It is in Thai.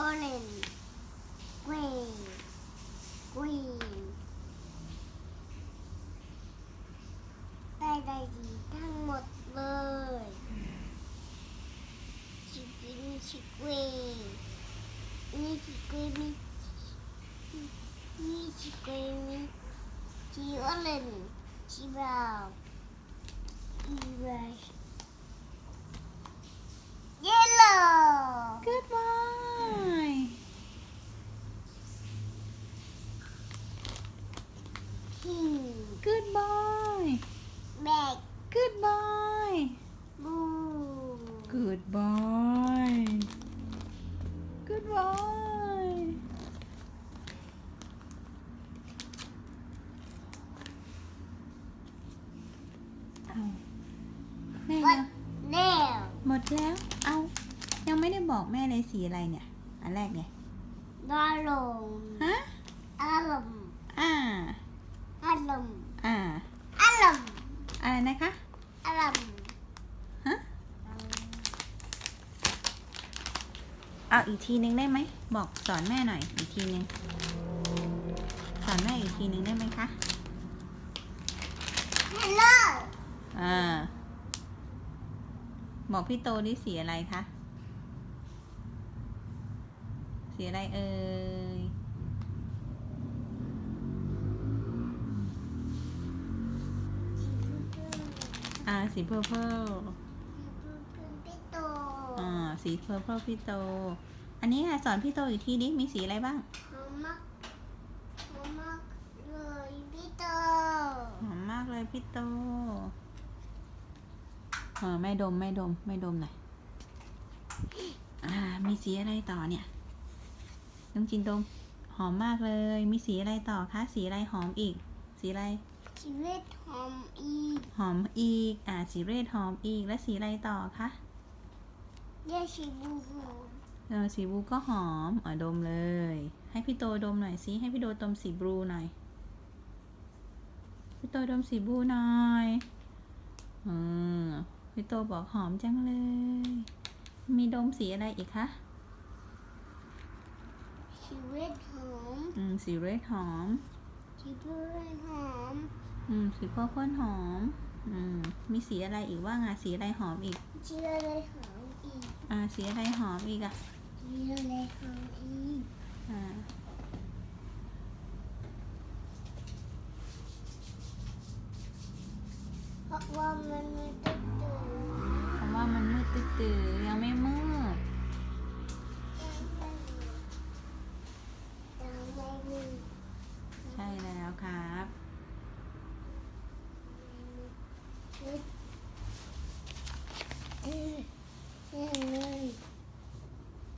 orange green green ได้ได้สีทั้งหมดเลยสีกรีนสีกรีนนี่สีกรีนนี่นี่สีกรีนนี่สีออเรนจ์สีบราวน์สีแดง yellow Good boy pink Good boy black Good boy blue Good boy Good boy เอาแม่ what ยัง nail หมดแล้ว เอา ยังไม่ได้บอกแม่เลยสีอะไรเนี่ย อันแรกเนี่ยอารมณ์ฮะอารมณ์อ่า อารมณ์ อ่า อารมณ์ อะไรนะคะอารมณ์ฮะเอาอีกทีนึงได้ไหม บอกสอนแม่หน่อย อีกทีนึง สอนแม่อีกทีนึงได้ไหมคะฮัลโหลอ่าบอกพี่โตนี่สีอะไรคะ สีอะไรเอ่ย อ่าสีเพอร์เพลพี่โตอ่าสีเพอร์เพลพี่โต อันนี้ค่ะสอนพี่โตอีกทีนี้มีสีอะไรบ้างหอมมากหอมมากเลยพี่โตหอมมากเลยพี่โตเออไม่ดมไม่ดมไม่ดมหน่อยอ่ามีสีอะไรต่อเนี่ยน้องจินดมหอมมากเลย มีสีอะไรต่อคะสีอะไรหอมอีก สีอะไร ชีวิตหอมอีกหอมอีก อ่าสีเรดหอมอีก และสีอะไรต่อคะเรียกชีบูหอมเออสีบลูก็หอมอะดมเลย ให้พี่โตดมหน่อยสิให้พี่โตดมสีบลูหน่อย พี่โตดมสีบลูหน่อยอืมพี่โตบอกหอมจังเลย มีดมสีอะไรอีกคะชีวิตหอมอืมสีเรดหอมชีวิตหอม อืมสีพอพ่นหอม อืม มีสีอะไรอีกว่างอะสีอะไรหอมอีกชีวิตหอมอีกอ่า สีอะไรหอมอีกอะชีวิตหอมอีกอ่า เพราะว่ามันไม่ตื่นตื่นเพราะว่ามันมืดตื้อๆยังไม่มืด ยังไม่มีใช่แล้วครับ เออเออ